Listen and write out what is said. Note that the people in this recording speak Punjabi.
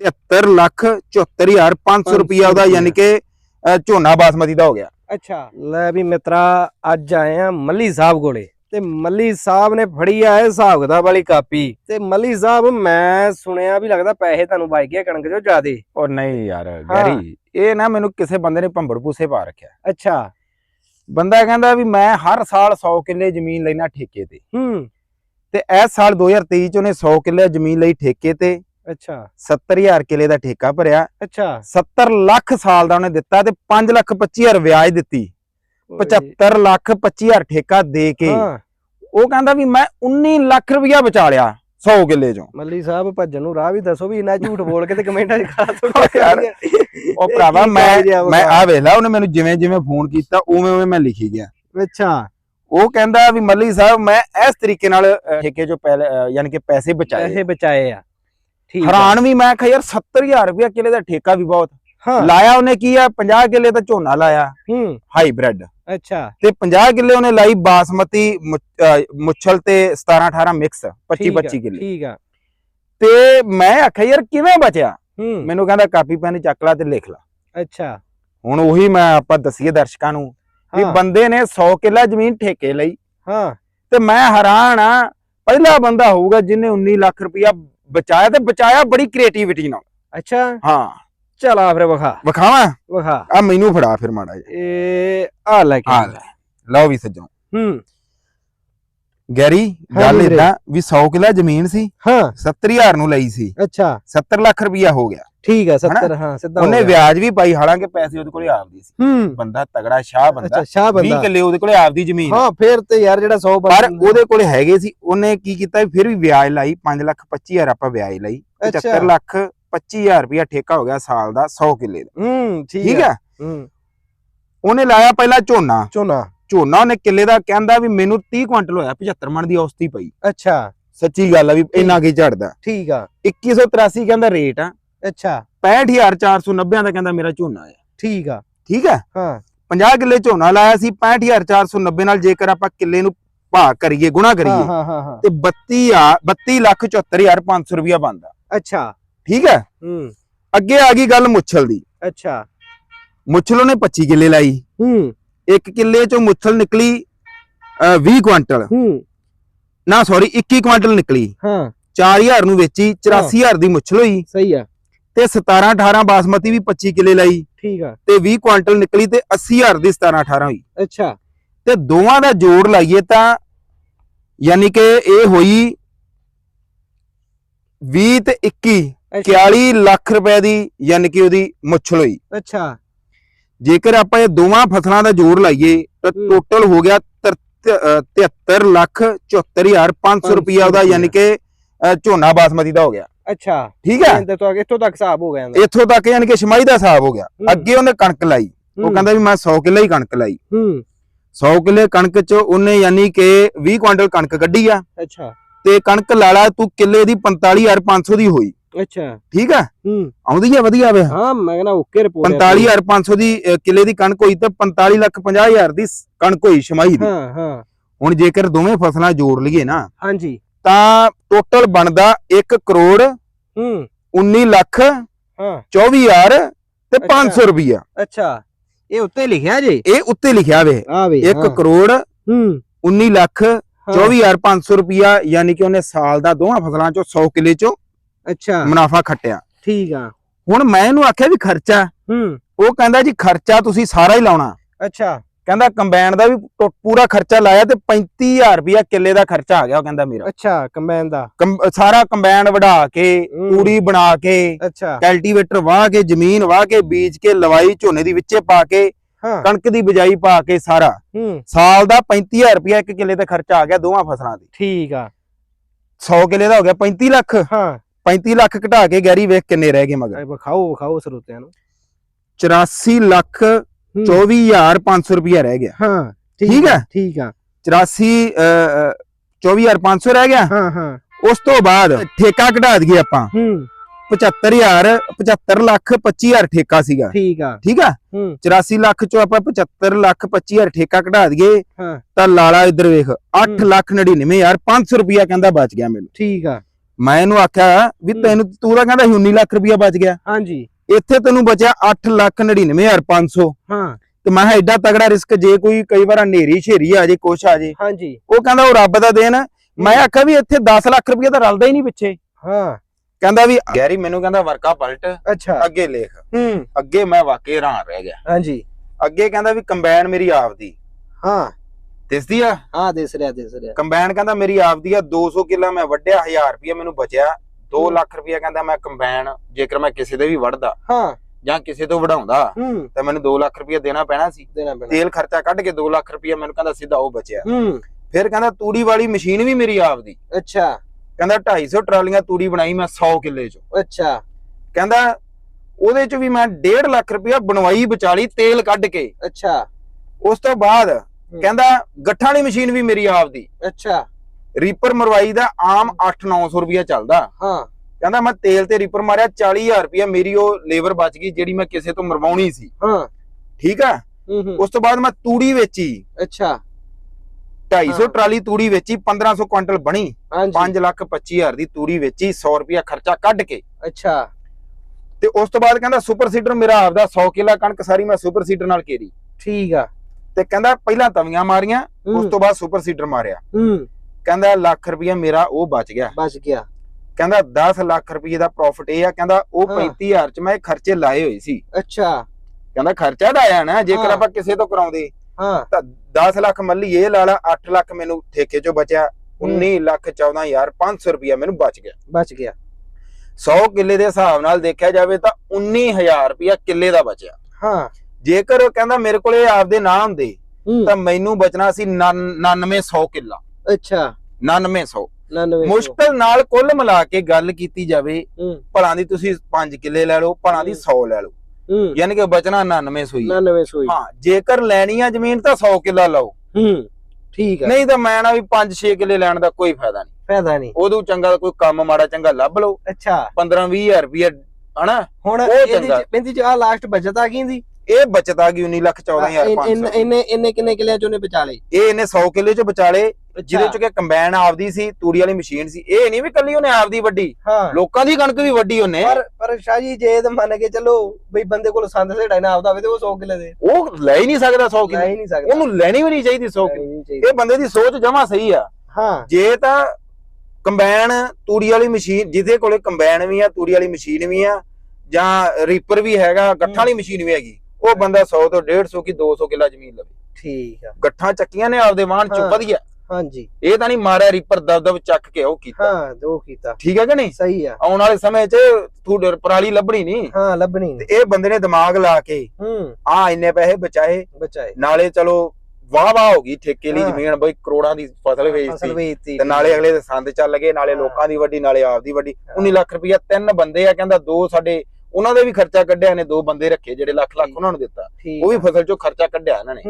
73 ਲੱਖ 74500 ਰੁਪਿਆ ਉਹਦਾ ਯਾਨੀ ਕਿ ਝੋਨਾ ਬਾਸਮਤੀ ਦਾ ਹੋ ਗਿਆ। ਅੱਛਾ। ਲੈ ਵੀ ਮਿੱਤਰਾ ਅੱਜ ਆਏ ਆ ਮੱਲੀ ਸਾਹਿਬ ਕੋਲੇ। ਤੇ ਮੱਲੀ ਸਾਹਿਬ ਨੇ ਫੜੀ ਆ ਇਹ ਹਿਸਾਬ ਕਿਤਾਬ ਵਾਲੀ ਕਾਪੀ। ਤੇ ਮੱਲੀ ਸਾਹਿਬ ਮੈਂ ਸੁਣਿਆ ਵੀ ਲੱਗਦਾ ਪੈਸੇ ਤੁਹਾਨੂੰ ਬਾਈ ਗਿਆ ਕਣਕ ਚੋਂ ਜ਼ਿਆਦੇ। ਉਹ ਨਹੀਂ ਯਾਰ ਗੈਰੀ ਇਹ ਨਾ ਮੈਨੂੰ ਕਿਸੇ ਬੰਦੇ ਨੇ ਭੰਬੜ ਪੂਸੇ ਪਾ ਰੱਖਿਆ। ਅੱਛਾ। ਬੰਦਾ ਕਹਿੰਦਾ ਵੀ ਮੈਂ ਹਰ ਸਾਲ 100 ਕਿੱਲੇ ਜ਼ਮੀਨ ਲੈਣਾ ਠੇਕੇ ਤੇ। ਹੂੰ। ਤੇ ਇਸ ਸਾਲ 2023 ਚ ਉਹਨੇ 100 ਕਿੱਲੇ ਜ਼ਮੀਨ ਲਈ ਠੇਕੇ ਤੇ। ਅੱਛਾ। 70000 ਕਿੱਲੇ ਦਾ ਠੇਕਾ ਭਰਿਆ। ਅੱਛਾ। 70 ਲੱਖ ਸਾਲ ਦਾ ਉਹਨੇ ਦਿੱਤਾ ਤੇ 5 ਲੱਖ 25000 ਵਿਆਜ ਦਿੱਤੀ। 75 ਲੱਖ 25000 ਠੇਕਾ ਦੇ ਕੇ। ਉਹ ਕਹਿੰਦਾ ਵੀ ਮੈਂ 19 ਲੱਖ ਰੁਪਇਆ ਬਚਾ ਲਿਆ 100 ਕਿੱਲੇ ਚੋਂ। ਮੱਲੀ ਸਾਹਿਬ ਭੱਜਣ ਨੂੰ ਰਾਹ ਵੀ ਦੱਸੋ ਵੀ ਇੰਨਾ ਝੂਠ ਬੋਲ ਕੇ ਤੇ ਕਮੈਂਟਾਂ 'ਚ ਖਾ ਉਹ ਯਾਰ, ਉਹ ਭਰਾਵਾ ਮੈਂ ਮੈਂ ਆ ਵੇਖ ਲਾ ਉਹਨੇ ਮੈਨੂੰ ਜਿਵੇਂ ਜਿਵੇਂ ਫੋਨ ਕੀਤਾ ਉਵੇਂ ਉਵੇਂ ਮੈਂ ਲਿਖੀ ਗਿਆ। ਅੱਛਾ। ਉਹ ਕਹਿੰਦਾ ਵੀ ਮੱਲੀ ਸਾਹਿਬ ਮੈਂ ਇਸ ਤਰੀਕੇ ਨਾਲ ਠੇਕੇ ਚੋਂ ਯਾਨੀ ਕਿ ਪੈਸੇ ਬਚਾਏ। ਪੈਸੇ ਬਚਾਏ ਆ। ਹੈਰਾਨ ਵੀ ਮੈਂ ਕਿਹਾ ਯਾਰ 70000 ਰੁਪਇਆ ਕਿੱਲੇ ਦਾ ਠੇਕਾ ਵੀ ਬਹੁਤ। ਲਾਇਆ ਉਹਨੇ ਕੀ ਆ 50 ਕਿੱਲੇ ਦਾ ਝੋਨਾ ਲਾਇਆ। ਹੂੰ। ਹਾਈਬ੍ਰਿਡ। ਅੱਛਾ। ਤੇ 50 ਕਿੱਲੇ ਉਹਨੇ ਲਾਈ ਬਾਸਮਤੀ ਮੁੱਛਲ ਤੇ 17 18 ਮਿਕਸ 25 ਠੀਕ ਆ, 25 ਕਿੱਲੇ। ਠੀਕ ਆ। ਤੇ ਮੈਂ ਆਖਿਆ ਯਾਰ ਕਿਵੇਂ ਬਚਿਆ? ਮੈਨੂੰ ਕਹਿੰਦਾ ਕਾਪੀ ਪੈਨ ਚੱਕ ਲਾ ਤੇ ਲਿਖ ਲਾ। ਅੱਛਾ। ਹੁਣ ਉਹੀ ਮੈਂ ਆਪਾਂ ਦਸੀਏ ਦਰਸ਼ਕਾਂ ਨੂੰ ਵੀ ਬੰਦੇ ਨੇ 100 ਕਿੱਲਾ ਜ਼ਮੀਨ ਠੇਕੇ ਲਈ। ਹਾਂ। ਤੇ ਮੈਂ ਹੈਰਾਨ ਆ ਪਹਿਲਾ ਬੰਦਾ ਹੋਊਗਾ ਜਿਹਨੇ 19 ਲੱਖ ਰੁਪਇਆ ਬਚਾਇਆ ਤੇ ਬਚਾਇਆ ਬੜੀ ਕ੍ਰੀਏਟੀਵਿਟੀ ਨਾਲ। ਅੱਛਾ। ਹਾਂ। ਚਲ ਆ ਫਿਰ ਵਿਖਾ। ਵਿਖਾਵਾਂ? ਵਿਖਾ। ਆ ਮੈਨੂੰ ਫੜਾ ਫਿਰ ਮਾੜਾ ਜਿਹਾ। ਇਹ ਆ ਲੈ ਕੇ। ਆ ਲੈ। ਲਓ ਵੀ ਸੱਜਣੋ। ਹੂੰ। ਗੈਰੀ ਗੱਲ। ਇਦਾਂ ਵੀ 100 ਕਿੱਲਾ ਜ਼ਮੀਨ ਸੀ ਹਾਂ। 70000 ਨੂੰ ਲਈ ਸੀ। ਅੱਛਾ। 70 ਲੱਖ ਰੁਪਇਆ ਹੋ ਗਿਆ। ਠੀਕ ਆ 70 ਹਾਂ ਸਿੱਧਾ ਹੋ ਉਹਨੇ। ਵਿਆਜ ਵੀ ਪਾਈ ਹਾਲਾਂਕਿ ਪੈਸੇ ਉਹਦੇ ਕੋਲੇ ਆਪਦੀ ਸੀ। ਹੂੰ। ਬੰਦਾ ਤਗੜਾ ਸ਼ਾਹ ਬੰਦਾ। ਅੱਛਾ ਸ਼ਾਹ 20 ਬੰਦਾ। ਕਿੱਲੇ ਉਹਦੇ ਕੋਲੇ ਆਪਦੀ ਜ਼ਮੀਨ। ਹਾਂ ਫੇਰ ਤੇ ਯਾਰ ਜਿਹੜਾ 100 ਪਰ ਉਹਦੇ ਕੋਲੇ ਹੈਗੇ ਸੀ ਉਹਨੇ ਕੀ ਕੀਤਾ ਫਿਰ ਵੀ ਵਿਆਜ ਲਾਈ 5 ਲੱਖ 25000 ਆਪਾਂ ਵਿਆਜ ਲਈ। ਅੱਛਾ। 75 ਲੱਖ 25000 ਰੁਪਇਆ ਠੇਕਾ ਹੋ ਗਿਆ ਸਾਲ ਦਾ 100 ਕਿੱਲੇ ਦਾ। ਹੂੰ ਠੀਕ ਹੈ ਹੂੰ। ਉਹਨੇ ਲਾਇਆ ਪਹਿਲਾਂ ਝੋਨਾ। ਝੋਨਾ। ਝੋਨਾ ਉਹਨੇ ਕਿੱਲੇ ਦਾ ਕਹਿੰਦਾ ਵੀ ਮੈਨੂੰ 30 ਕੁਇੰਟਲ ਹੋਇਆ 75 ਮਣ ਦੀ ਔਸਤੀ ਪਈ। ਅੱਛਾ। ਸੱਚੀ ਗੱਲ ਆ ਵੀ ਇੰਨਾ ਕੀ ਝੜਦਾ। ਠੀਕ ਆ। 2183 ਕਹਿੰਦਾ ਰੇਟ ਆ। ਅੱਛਾ। 65490 ਦਾ ਕਹਿੰਦਾ ਮੇਰਾ ਝੋਨਾ ਆ ਠੀਕ ਆ। ਠੀਕ ਹੈ? ਹਾਂ। 50 ਕਿੱਲੇ ਝੋਨਾ ਲਾਇਆ ਸੀ 65490 ਨਾਲ ਜੇਕਰ ਆਪਾਂ ਕਿੱਲੇ ਨੂੰ ਭਾਗ ਕਰੀਏ ਗੁਣਾ ਕਰੀਏ ਹਾਂ ਹਾਂ ਹਾਂ। ਤੇ 32 ਆ 32 ਲੱਖ 74500 ਰੁਪਇਆ ਬਣਦਾ। ਅੱਛਾ। ਠੀਕ ਹੈ? ਹੂੰ। ਅੱਗੇ ਆ ਗਈ ਗੱਲ ਮੁੱਛਲ ਦੀ। ਅੱਛਾ। ਮੁੱਛਲ ਉਹਨੇ 25 ਕਿੱਲੇ ਲਾਈ। ਹੂੰ। ਇੱਕ ਕਿੱਲੇ ਚੋਂ ਮੁੱਛਲ ਨਿਕਲੀ ਅ, 20 ਕੁਇੰਟਲ ਹੂੰ। ਨਾ ਸੌਰੀ 21 ਕੁਇੰਟਲ ਨਿਕਲੀ। ਹਾਂ। 4000 ਨੂੰ ਵੇਚੀ 84000 ਦੀ ਮੁੱਛਲ ਹੋਈ। ਸਹੀ ਆ। ਤੇ 17 18 ਬਾਸਮਤੀ ਵੀ 25 ਕਿੱਲੇ ਲਾਈ। ਠੀਕ ਆ। ਤੇ 20 ਕੁਇੰਟਲ ਨਿਕਲੀ ਤੇ 80000 ਦੀ 17 18 ਹੋਈ। ਅੱਛਾ। ਤੇ ਦੋਵਾਂ ਦਾ ਜੋੜ ਲਾਈਏ ਤਾਂ ਯਾਨੀ ਕਿ ਇਹ ਹੋਈ 20 ਤੇ 21 ਅੱਛਾ। 41 ਲੱਖ ਰੁਪਏ ਦੀ ਯਾਨੀ ਕਿ ਉਹਦੀ ਮੁੱਛਲ ਹੋਈ। ਅੱਛਾ। ਜੇਕਰ ਆਪਾਂ ਇਹ ਦੋਵਾਂ ਫਸਲਾਂ ਦਾ ਜੋੜ ਲਾਈਏ ਤਾਂ। ਟੋਟਲ ਹੋ ਗਿਆ 73 ਲੱਖ 74500 ਰੁਪਇਆ ਉਹਦਾ ਯਾਨੀ ਕਿ ਝੋਨਾ ਬਾਸਮਤੀ ਦਾ ਹੋ ਗਿਆ। ਅੱਛਾ। ਠੀਕ ਹੈ। ਇੱਥੇ ਤੋਂ ਇੱਥੋਂ ਤੱਕ ਹਿਸਾਬ ਹੋ ਗਿਆ ਇਹਦਾ। ਇੱਥੋਂ ਤੱਕ ਯਾਨੀ ਕਿ ਸ਼ਮਾਈ ਦਾ ਹਿਸਾਬ ਹੋ ਗਿਆ। ਅੱਗੇ ਉਹਨੇ ਕਣਕ ਲਾਈ। ਉਹ ਕਹਿੰਦਾ ਵੀ ਮੈਂ 100 ਕਿੱਲੇ ਹੀ ਕਣਕ ਲਾਈ। ਹੂੰ। 100 ਕਿੱਲੇ ਕਣਕ ਚ ਉਹਨੇ ਯਾਨੀ ਕਿ 20 ਕੁਇੰਟਲ ਕਣਕ ਕੱਢੀ ਆ। ਅੱਛਾ। ਤੇ ਕਣਕ ਲਾਲਾ ਤੂੰ ਕਿੱਲੇ ਦੀ 45500 ਦੀ ਹੋਈ। ਅੱਛਾ। ਠੀਕ ਆ ਹੂੰ। ਆਉਂਦੀ ਆ ਵਧੀਆ ਵੇ। ਹਾਂ ਮੈਂ ਕਹਿੰਦਾ ਓਕੇ ਰਿਪੋਰਟ 45500 ਦੀ ਕਿੱਲੇ ਦੀ ਕਣਕ ਹੋਈ ਤੇ 45 ਲੱਖ 50000 ਦੀ ਸ- ਕਣਕ ਹੋਈ ਸ਼ਮਾਈ ਦੀ। ਹਾਂ ਹਾਂ। ਹੁਣ ਜੇਕਰ ਦੋਵੇਂ ਫਸਲਾਂ ਜੋੜ ਲਈਏ ਨਾ ਹਾਂਜੀ। ਤਾਂ ਟੋਟਲ ਬਣਦਾ 1 ਕਰੋੜ ਹੂੰ। 19 ਲੱਖ ਹਾਂ। 24000 ਤੇ ਅੱਛਾ। 500 ਰੁਪਈਆ। ਅੱਛਾ। ਇਹ ਉੱਤੇ ਲਿਖਿਆ ਜੇ? ਇਹ ਉੱਤੇ ਲਿਖਿਆ ਵੇ। ਆ ਵੇ 1 ਕਰੋੜ ਹੂੰ। 19 ਲੱਖ ਹਾਂ, 24500 ਰੁਪਈਆ ਯਾਨੀ ਕਿ ਉਹਨੇ ਸਾਲ ਦਾ ਦੋਵਾਂ ਫਸਲਾਂ ਚੋਂ 100 ਕਿੱਲੇ ਚੋਂ ਅੱਛਾ। ਮੁਨਾਫਾ ਖੱਟਿਆ। ਠੀਕ ਆ। ਹੁਣ ਮੈਂ ਇਹਨੂੰ ਆਖਿਆ ਵੀ ਖਰਚਾ। ਹੂੰ। ਉਹ ਕਹਿੰਦਾ ਜੀ ਖਰਚਾ ਤੁਸੀਂ ਸਾਰਾ ਹੀ ਲਾਉਣਾ। ਅੱਛਾ। ਕਹਿੰਦਾ ਕੰਬਾਈਨ ਦਾ ਵੀ ਟੋ- ਪੂਰਾ ਖਰਚਾ ਲਾਇਆ ਤੇ 35000 ਰੁਪਇਆ ਕਿੱਲੇ ਦਾ ਖਰਚਾ ਆ ਗਿਆ ਉਹ ਕਹਿੰਦਾ ਮੇਰਾ। ਅੱਛਾ ਕੰਬਾਈਨ ਦਾ। ਕੰਬ- ਸਾਰਾ ਕੰਬਾਈਨ ਵਢਾ ਕੇ ਹੂੰ। ਤੂੜੀ ਬਣਾ ਕੇ ਅੱਛਾ। ਕਲਟੀਵੇਟਰ ਵਾਹ ਕੇ ਜ਼ਮੀਨ ਵਾਹ ਕੇ ਬੀਜ ਕੇ ਲਵਾਈ ਝੋਨੇ ਦੀ ਵਿੱਚੇ ਪਾ ਕੇ ਹਾਂ। ਕਣਕ ਦੀ ਬਿਜਾਈ ਪਾ ਕੇ ਸਾਰਾ। ਹੂੰ। ਸਾਲ ਦਾ 35000 ਰੁਪਇਆ ਇੱਕ ਕਿੱਲੇ ਤੇ ਖਰਚਾ ਆ ਗਿਆ ਦੋਵਾਂ ਫਸਲਾਂ ਤੇ ਠੀਕ ਆ। 100 ਕਿੱਲੇ ਦਾ ਹੋ ਗਿਆ 35 ਲੱਖ। ਹਾਂ। 35 ਲੱਖ ਘਟਾ ਕੇ ਗੈਰੀ ਵੇਖ ਕਿੰਨੇ ਰਹਿ ਗਏ ਮਗਰ। ਇਹ ਵਿਖਾਓ ਵਿਖਾਓ ਸਰੋਤਿਆਂ ਨੂੰ। 84 ਲੱਖ 24500 ਰੁਪਇਆ ਰਹਿ ਗਿਆ। ਹਾਂ ਠੀਕ ਆ? ਠੀਕ ਆ। 84 ਅ, ਅ, 24500 ਰਹਿ ਗਿਆ। ਹਾਂ ਹਾਂ। ਉਸ ਤੋਂ ਬਾਅਦ ਠੇਕਾ ਘਟਾ ਦਈਏ ਆਪਾਂ। ਹੂੰ। 75000 75 ਲੱਖ 25000 ਠੇਕਾ ਸੀਗਾ। ਠੀਕ ਆ। ਠੀਕ ਆ? ਹੂੰ। 84 ਲੱਖ ਚੋਂ ਆਪਾਂ 75 ਲੱਖ 25000 ਠੇਕਾ ਘਟਾ ਦਈਏ। ਹਾਂ। ਤਾਂ ਲਾਲਾ ਇੱਧਰ ਵੇਖ 8 ਹੂੰ। ਲੱਖ 99000 500 ਰੁਪਇਆ ਕਹਿੰਦਾ ਬਚ ਗਿਆ ਮੈਨੂੰ। ਠੀਕ ਆ। ਮੈਂ ਇਹਨੂੰ ਆਖਿਆ ਵੀ ਹੂੰ। ਤੈਨੂੰ ਤੂੰ ਤਾਂ ਕਹਿੰਦਾ ਸੀ 19 ਲੱਖ ਰੁਪਇਆ ਬਚ ਗਿਆ। ਹਾਂਜੀ। ਇੱਥੇ ਤੈਨੂੰ ਬਚਿਆ 8 ਲੱਖ 99500 ਹਾਂ। ਤੇ ਮੈਂ ਕਿਹਾ ਐਡਾ ਤਗੜਾ ਰਿਸਕ ਜੇ ਕੋਈ ਕਈ ਵਾਰ ਹਨੇਰੀ ਛੇਰੀ ਆ ਜੇ ਕੁਛ ਆ ਜੇ। ਹਾਂਜੀ। ਉਹ ਕਹਿੰਦਾ ਉਹ ਰੱਬ ਦਾ ਦੇਣ। ਮੈਂ ਆਖਿਆ ਵੀ ਇੱਥੇ 10 ਲੱਖ ਰੁਪਇਆ ਤਾਂ ਰਲਦਾ ਹੀ ਨਹੀਂ ਪਿੱਛੇ। ਹਾਂ। ਕਹਿੰਦਾ ਵੀ ਗੈਰੀ ਮੈਨੂੰ ਕਹਿੰਦਾ ਵਰਕਾ ਪਲਟ ਅੱਛਾ। ਅੱਗੇ ਲਿਖ। ਹੂੰ। ਅੱਗੇ ਮੈਂ ਵਾਕਈ ਹੈਰਾਨ ਰਹਿ ਗਿਆ। ਹਾਂਜੀ। ਅੱਗੇ ਕਹਿੰਦਾ ਵੀ ਕੰਬਾਈਨ ਮੇਰੀ ਆਪਦੀ। ਹਾਂ। ਦਿਸਦੀ ਆ? ਹਾਂ ਦਿਸ ਰਿਹਾ ਦਿਸ ਰਿਹਾ। ਕੰਬਾਈਨ ਕਹਿੰਦਾ ਮੇਰੀ ਆਪਦੀ ਆ 200 ਕਿੱਲਾ ਮੈਂ ਵੱਢਿਆ 1000 ਰੁਪਇਆ ਮੈਨੂੰ ਬਚਿਆ। 2 ਹੂੰ। ਲੱਖ ਰੁਪਇਆ ਕਹਿੰਦਾ ਮੈਂ ਕੰਬਾਈਨ ਜੇਕਰ ਮੈਂ ਕਿਸੇ ਦੇ ਵੀ ਵੜਦਾ ਹਾਂ। ਜਾਂ ਕਿਸੇ ਤੋਂ ਵਢਾਉਂਦਾ ਤਾਂ ਮੈਨੂੰ 2 ਲੱਖ ਰੁਪਇਆ ਦੇਣਾ ਪੈਣਾ ਸੀ। ਦੇਣਾ ਪੈਣਾ। ਤੇਲ ਖਰਚਾ ਕੱਢ ਕੇ 2 ਲੱਖ ਰੁਪਇਆ ਮੈਨੂੰ ਕਹਿੰਦਾ ਸਿੱਧਾ ਉਹ ਬਚਿਆ। ਫਿਰ ਕਹਿੰਦਾ ਤੂੜੀ ਵਾਲੀ ਮਸ਼ੀਨ ਵੀ ਮੇਰੀ ਆਪਦੀ। ਅੱਛਾ। ਕਹਿੰਦਾ 250 ਟਰਾਲੀਆਂ ਤੂੜੀ ਬਣਾਈ ਮੈਂ 100 ਕਿੱਲੇ ਚ। ਅੱਛਾ। ਕਹਿੰਦਾ ਉਹਦੇ ਚ ਵੀ ਮੈਂ 1.5 ਲੱਖ ਰੁਪਇਆ ਬਣਵਾਈ ਵਿਚਾਲੀ ਤੇਲ ਕੱਢ ਕੇ। ਅੱਛਾ। ਉਸ ਤੋਂ ਬਾਅਦ ਕਹਿੰਦਾ ਗੱਠਾਂ ਵਾਲੀ ਮਸ਼ੀਨ ਵੀ ਮੇਰੀ ਆਪਦੀ। ਅੱਛਾ। ਰੀਪਰ ਮਰਵਾਈ ਦਾ ਆਮ 8-900 ਰੁਪਇਆ ਚੱਲਦਾ। ਹਾਂ। ਕਹਿੰਦਾ ਮੈਂ ਤੇਲ ਤੇ ਰੀਪਰ ਮਾਰਿਆ 40000 ਰੁਪਇਆ ਮੇਰੀ ਉਹ ਲੇਬਰ ਬਚ ਗਈ ਜਿਹੜੀ ਮੈਂ ਕਿਸੇ ਤੋਂ ਮਰਵਾਉਣੀ ਸੀ। ਹਾਂ। ਠੀਕ ਆ? ਉਸ ਤੋਂ ਬਾਅਦ ਮੈਂ ਤੂੜੀ ਵੇਚੀ। ਅੱਛਾ। 250 ਹਾਂ। ਟਰਾਲੀ ਤੂੜੀ ਵੇਚੀ 1500 ਕੁਇੰਟਲ ਬਣੀ। ਹਾਂਜੀ। 5 ਲੱਖ 25000 ਦੀ ਤੂੜੀ ਵੇਚੀ 100 ਰੁਪਇਆ ਖਰਚਾ ਕੱਢ ਕੇ। ਅੱਛਾ। ਤੇ ਉਸ ਤੋਂ ਬਾਅਦ ਕਹਿੰਦਾ ਸੁਪਰ ਸੀਡਰ ਮੇਰਾ ਆਪਦਾ 100 ਕਿੱਲਾ ਕਣਕ ਸਾਰੀ ਮੈਂ ਸੁਪਰ ਸੀਡਰ ਨਾਲ ਕੇਰੀ। ਠੀਕ ਆ। ਤੇ ਕਹਿੰਦਾ ਪਹਿਲਾਂ ਤਵੀਆਂ ਮਾਰੀਆਂ ਉਸ ਤੋਂ ਬਾਅਦ ਸੁਪਰ ਸੀਡਰ ਮਾਰਿਆ। ਹੂੰ। ਕਹਿੰਦਾ ਲੱਖ ਰੁਪਇਆ ਮੇਰਾ ਉਹ ਬਚ ਗਿਆ। ਬਚ ਗਿਆ। ਕਹਿੰਦਾ 10 ਲੱਖ ਰੁਪਏ ਦਾ ਪ੍ਰੋਫਿਟ ਇਹ ਆ ਕਹਿੰਦਾ ਉਹ ਹਾਂ। 35000 ਚ ਮੈਂ ਖਰਚੇ ਲਾਏ ਹੋਏ ਸੀ। ਅੱਛਾ। ਕਹਿੰਦਾ ਖਰਚਾ ਤਾਂ ਆਇਆ ਨਾ ਜੇਕਰ। ਆਪਾਂ ਕਿਸੇ ਤੋਂ ਕਰਾਉਂਦੇ ਹਾਂ। ਤਾਂ 10 ਲੱਖ ਮੱਲੀ ਇਹ ਲਾ ਲਾ 8 ਲੱਖ ਮੈਨੂੰ ਠੇਕੇ ਚੋਂ ਬਚਿਆ 19 ਲੱਖ 14500 ਰੁਪਇਆ ਮੈਨੂੰ ਬਚ ਗਿਆ। ਬਚ ਗਿਆ। 100 ਕਿੱਲੇ ਦੇ ਹਿਸਾਬ ਨਾਲ ਦੇਖਿਆ ਜਾਵੇ ਤਾਂ 19000 ਰੁਪਇਆ ਕਿੱਲੇ ਦਾ ਬਚਿਆ। ਹਾਂ। ਜੇਕਰ ਕਹਿੰਦਾ ਮੇਰੇ ਕੋਲੇ ਆਪਦੇ ਨਾ ਹੁੰਦੇ ਤਾਂ ਮੈਨੂੰ ਬਚਣਾ ਸੀ 9900 ਕਿੱਲਾ। ਅੱਛਾ। 9900 99 ਮੁਸ਼ਕਲ ਨਾਲ ਕੁੱਲ ਮਿਲਾ ਕੇ ਗੱਲ ਕੀਤੀ ਜਾਵੇ ਹੂੰ। ਭਲਾਂ ਦੀ ਤੁਸੀਂ 5 ਕਿੱਲੇ ਲੈ ਲਓ ਭਲਾਂ ਦੀ 100 ਲੈ ਲਓ। ਹੂੰ। ਯਾਨੀ ਕਿ ਬਚਣਾ 99 ਸੋਈ 99 ਸੋਈ ਹਾਂ। ਜੇਕਰ ਲੈਣੀ ਆ ਜ਼ਮੀਨ ਤਾਂ 100 ਕਿੱਲਾ ਲਓ। ਹੂੰ ਠੀਕ ਆ। ਨਹੀਂ ਤਾਂ ਮੈਂ ਨਾ ਵੀ 5-6 ਕਿੱਲੇ ਲੈਣ ਦਾ ਕੋਈ ਫਾਇਦਾ ਨਹੀਂ। ਫਾਇਦਾ ਨਹੀਂ। ਉਦੋਂ ਚੰਗਾ ਕੋਈ ਕੰਮ ਮਾੜਾ ਚੰਗਾ ਲੱਭ ਲਓ। ਅੱਛਾ। 15-20000 ਰੁਪਏ ਹਨਾ? ਹੁਣ ਇਹਦੀ। ਚ- ਆ ਲਾਸਟ ਬਚਤ ਆ ਗਈ ਇਹਦੀ? ਇਹ ਬਚਤ ਆ ਗਈ 19 ਲੱਖ 14500 ਇਹਨੇ ਇਹਨੇ ਕਿੰਨੇ ਕਿੱਲਿਆਂ ਚੋਂ ਨੇ ਬਚਾ ਲਏ? ਇਹ ਇਹਨੇ 100 ਕਿੱਲੇ ਚ ਵਿਚਾਲੇ ਜਿਹਦੇ ਚ ਕਿ ਕੰਬਾਈਨ ਆਪਦੀ ਸੀ ਤੂੜੀ ਵਾਲੀ ਮਸ਼ੀਨ ਸੀ। ਇਹ ਨਹੀਂ ਵੀ ਕੱਲੀ ਉਹਨੇ ਆਪਦੀ ਵੱਡੀ। ਲੋਕਾਂ ਦੀ ਕਣਕ ਵੀ ਵੱਡੀ ਉਹਨੇ। ਪਰ ਪਰ ਸ਼ਾਹ ਜੀ ਜੇ ਤੇ ਮੰਨ ਕੇ ਚੱਲੋ ਬਈ ਬੰਦੇ ਕੋਲ ਸੰਦ ਸੇੜਾ ਨਾ ਆਪਦਾ ਹੋਵੇ ਤੇ ਉਹ 100 ਕਿੱਲੇ ਦੇ। ਉਹ ਲੈ ਹੀ ਨਹੀਂ ਸਕਦਾ 100 ਲੈ ਕਿੱਲੇ ਹੀ ਨਹੀਂ ਸਕਦਾ। ਉਹਨੂੰ ਲੈਣੀ ਵੀ ਨਹੀਂ ਚਾਹੀਦੀ 100 ਲੈ ਕਿੱਲੇ। ਇਹ ਬੰਦੇ ਦੀ ਸੋਚ ਜਮਾ ਸਹੀ ਆ। ਹਾਂ। ਜੇ ਤਾਂ ਕੰਬਾਈਨ ਤੂੜੀ ਵਾਲੀ ਮਸ਼ੀਨ ਜਿਹਦੇ ਕੋਲੇ ਕੰਬਾਈਨ ਵੀ ਆ ਤੂੜੀ ਵਾਲੀ ਮਸ਼ੀਨ ਵੀ ਆ ਜਾਂ ਰੀਪਰ ਵੀ ਹੈਗਾ ਗੱਠਾਂ ਵਾਲੀ ਮਸ਼ੀਨ ਵੀ ਹੈਗੀ ਉਹ ਬੰਦਾ 100 ਤੋਂ 150 ਕੀ 200 ਕਿੱਲਾ ਜ਼ਮੀਨ ਲਵੇ। ਠੀਕ ਆ। ਗੱਠਾਂ ਚੱਕੀਆਂ ਨੇ ਆਪਦੇ ਵਾਹਣ ਚ। ਵਧੀਆ। ਹਾਂਜੀ। ਇਹ ਤਾਂ ਨਹੀਂ ਮਾਰਿਆ ਰੀਪਰ ਦਬ ਦਬ ਚੱਕ ਕੇ ਉਹ ਕੀਤਾ। ਹਾਂ ਦੋ ਕੀਤਾ। ਠੀਕ ਹੈ ਕਿ ਨਹੀਂ? ਸਹੀ ਆ। ਆਉਣ ਵਾਲੇ ਸਮੇਂ 'ਚ ਤੂੰ ਪਰਾਲੀ ਲੱਭਣੀ ਨਹੀਂ। ਹਾਂ ਲੱਭਣੀ ਨੀ। ਤੇ ਇਹ ਬੰਦੇ ਨੇ ਦਿਮਾਗ ਲਾ ਕੇ ਹੂੰ। ਆ ਇੰਨੇ ਪੈਸੇ ਬਚਾਏ। ਬਚਾਏ। ਨਾਲੇ ਚਲੋ ਵਾਹ ਵਾਹ ਹੋ ਗਈ ਠੇਕੇ ਲਈ। ਜ਼ਮੀਨ ਬਈ ਕਰੋੜਾਂ ਦੀ ਫਸਲ ਵੇਚਤੀ ਤੇ। ਨਾਲੇ ਅਗਲੇ ਦੇ ਸੰਦ ਚੱਲ ਗਏ ਨਾਲੇ। ਲੋਕਾਂ ਦੀ ਵੱਡੀ ਨਾਲੇ ਆਪਦੀ ਵੱਡੀ। ਹਾਂ। 19 ਲੱਖ ਰੁਪਇਆ ਤਿੰਨ ਬੰਦੇ ਆ ਕਹਿੰਦਾ ਦੋ ਸਾਡੇ ਉਹਨਾਂ ਦੇ ਵੀ ਖਰਚਾ ਕੱਢਿਆ ਨੇ ਦੋ ਬੰਦੇ ਰੱਖੇ ਜਿਹੜੇ ਲੱਖ ਲੱਖ ਉਹਨਾਂ ਨੂੰ ਦਿੱਤਾ। ਉਹ ਵੀ। ਫਸਲ ਚੋਂ ਖਰਚਾ ਕੱਢਿਆ ਇਹਨਾਂ ਨੇ।